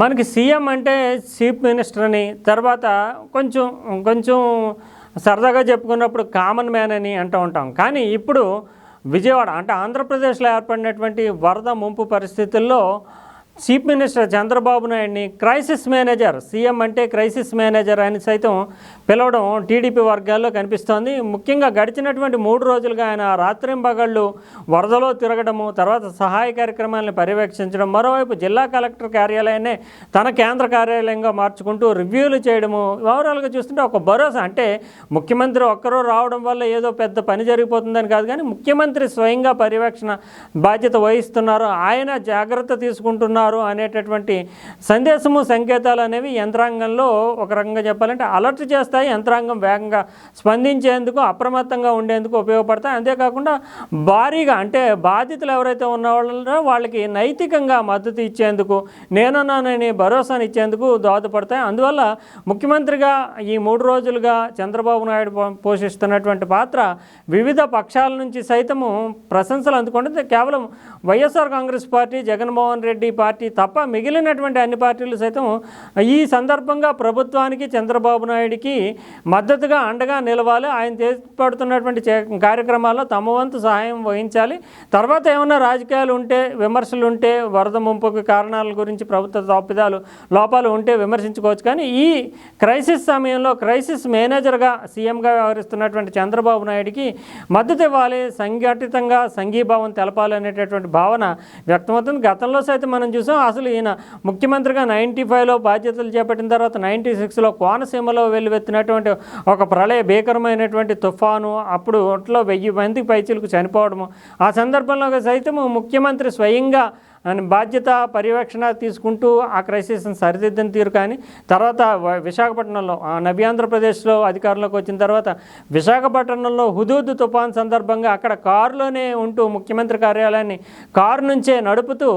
మనకి సీఎం అంటే chief minister అని తర్వాత కొంచెం కొంచెం సరదాగా చెప్పుకున్నప్పుడు కామన్ మ్యాన్ అని అంటూ ఉంటాం. కానీ ఇప్పుడు విజయవాడ అంటే ఆంధ్రప్రదేశ్లో ఏర్పడినటువంటి వరద ముంపు పరిస్థితుల్లో చీఫ్ మినిస్టర్ చంద్రబాబు నాయుడిని క్రైసిస్ మేనేజర్ సీఎం అంటే క్రైసిస్ మేనేజర్ అని సైతం పిలవడం టీడీపీ వర్గాల్లో కనిపిస్తోంది. ముఖ్యంగా గడిచినటువంటి మూడు రోజులుగా ఆయన రాత్రింబగళ్ళు వరదలో తిరగడము తర్వాత సహాయ కార్యక్రమాలను పర్యవేక్షించడం మరోవైపు జిల్లా కలెక్టర్ కార్యాలయాన్ని తన కేంద్ర కార్యాలయంగా మార్చుకుంటూ రివ్యూలు చేయడము ఓవరాల్గా చూస్తుంటే ఒక భరోసా అంటే ముఖ్యమంత్రి ఒక్కరూ రావడం వల్ల ఏదో పెద్ద పని జరిగిపోతుందని కాదు కానీ ముఖ్యమంత్రి స్వయంగా పర్యవేక్షణ బాధ్యత వహిస్తున్నారు. ఆయన జాగ్రత్త తీసుకుంటున్నారు. అనేటటువంటి సందేశము సంకేతాలు అనేవి యంత్రాంగంలో ఒక రకంగా చెప్పాలంటే అలర్ట్ చేస్తాయి. యంత్రాంగం వేగంగా స్పందించేందుకు అప్రమత్తంగా ఉండేందుకు ఉపయోగపడతాయి. అంతేకాకుండా భారీగా అంటే బాధితులు ఎవరైతే ఉన్నారో వాళ్ళకి నైతికంగా మద్దతు ఇచ్చేందుకు నేనున్నానని భరోసాను ఇచ్చేందుకు దోహదపడతాయి. అందువల్ల ముఖ్యమంత్రిగా ఈ మూడు రోజులుగా చంద్రబాబు నాయుడు పోషిస్తున్నటువంటి పాత్ర వివిధ పక్షాల నుంచి సైతము ప్రశంసలు అందుకుంటుంది. కేవలం YSR Congress party Jaganmohan Reddy party తప్ప మిగిలినటువంటి అన్ని పార్టీలు సైతం ఈ సందర్భంగా ప్రభుత్వానికి చంద్రబాబు నాయుడికి మద్దతుగా అండగా నిలవాలి. ఆయన చేపడుతున్నటువంటి కార్యక్రమాల్లో తమ వంతు సహాయం వహించాలి. తర్వాత ఏమైనా రాజకీయాలు ఉంటే విమర్శలు ఉంటే వరద ముంపుకు కారణాల గురించి ప్రభుత్వ తప్పిదాలు లోపాలు ఉంటే విమర్శించుకోవచ్చు. కానీ ఈ క్రైసిస్ సమయంలో క్రైసిస్ మేనేజర్గా సీఎంగా వ్యవహరిస్తున్నటువంటి చంద్రబాబు నాయుడికి మద్దతు ఇవ్వాలి. సంఘటితంగా సంఘీభావం తెలపాలి అనేటటువంటి భావన వ్యక్తమవుతుంది. గతంలో సైతం మనం చూసాం అసలు ఈయన ముఖ్యమంత్రిగా నైంటీ ఫైవ్లో బాధ్యతలు చేపట్టిన తర్వాత నైంటీ సిక్స్లో కోనసీమలో వెల్లువెత్తినటువంటి ఒక ప్రళయ భీకరమైనటువంటి తుఫాను అప్పుడు ఒంట్లో వెయ్యి మందికి పైచీలకు చనిపోవడము. ఆ సందర్భంలో సైతము ముఖ్యమంత్రి స్వయంగా బాధ్యత పర్యవేక్షణ తీసుకుంటూ ఆ క్రైసిస్ని సరిదిద్దని తీరు కానీ తర్వాత విశాఖపట్నంలో ఆ ఆంధ్రప్రదేశ్లో అధికారంలోకి వచ్చిన తర్వాత విశాఖపట్నంలో హుదూద్ తుఫాన్ సందర్భంగా అక్కడ కారులోనే ఉంటూ ముఖ్యమంత్రి కార్యాలయాన్ని కారు నుంచే నడుపుతూ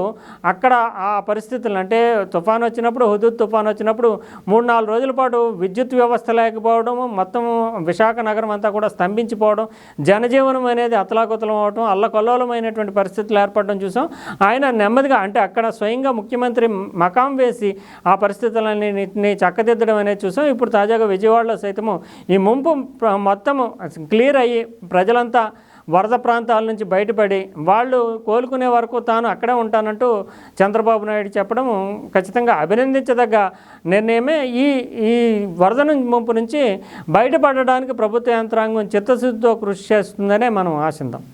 అక్కడ ఆ పరిస్థితులు అంటే తుఫాన్ వచ్చినప్పుడు హుదూద్ తుఫాన్ వచ్చినప్పుడు మూడు నాలుగు రోజుల పాటు విద్యుత్ వ్యవస్థ లేకపోవడం మొత్తం విశాఖ నగరం అంతా కూడా స్తంభించిపోవడం జనజీవనం అనేది అతలాకుతలం అవడం అల్లకల్లోలమైనటువంటి పరిస్థితులు ఏర్పడడం చూసాం. ఆయన నెమ్మదిగా అంటే అక్కడ స్వయంగా ముఖ్యమంత్రి మకాం వేసి ఆ పరిస్థితులన్నింటినీ చక్కదిద్దడం అనేది చూసాం. ఇప్పుడు తాజాగా విజయవాడలో సైతము ఈ ముంపు మొత్తము క్లియర్ అయ్యి ప్రజలంతా వరద ప్రాంతాల నుంచి బయటపడి వాళ్ళు కోలుకునే వరకు తాను అక్కడే ఉంటానంటూ చంద్రబాబు నాయుడు చెప్పడం ఖచ్చితంగా అభినందించదగ్గ నిర్ణయమే. ఈ ఈ వరద ముంపు నుంచి బయటపడడానికి ప్రభుత్వ యంత్రాంగం చిత్తశుద్ధితో కృషి చేస్తుందనే మనం ఆశిద్దాం.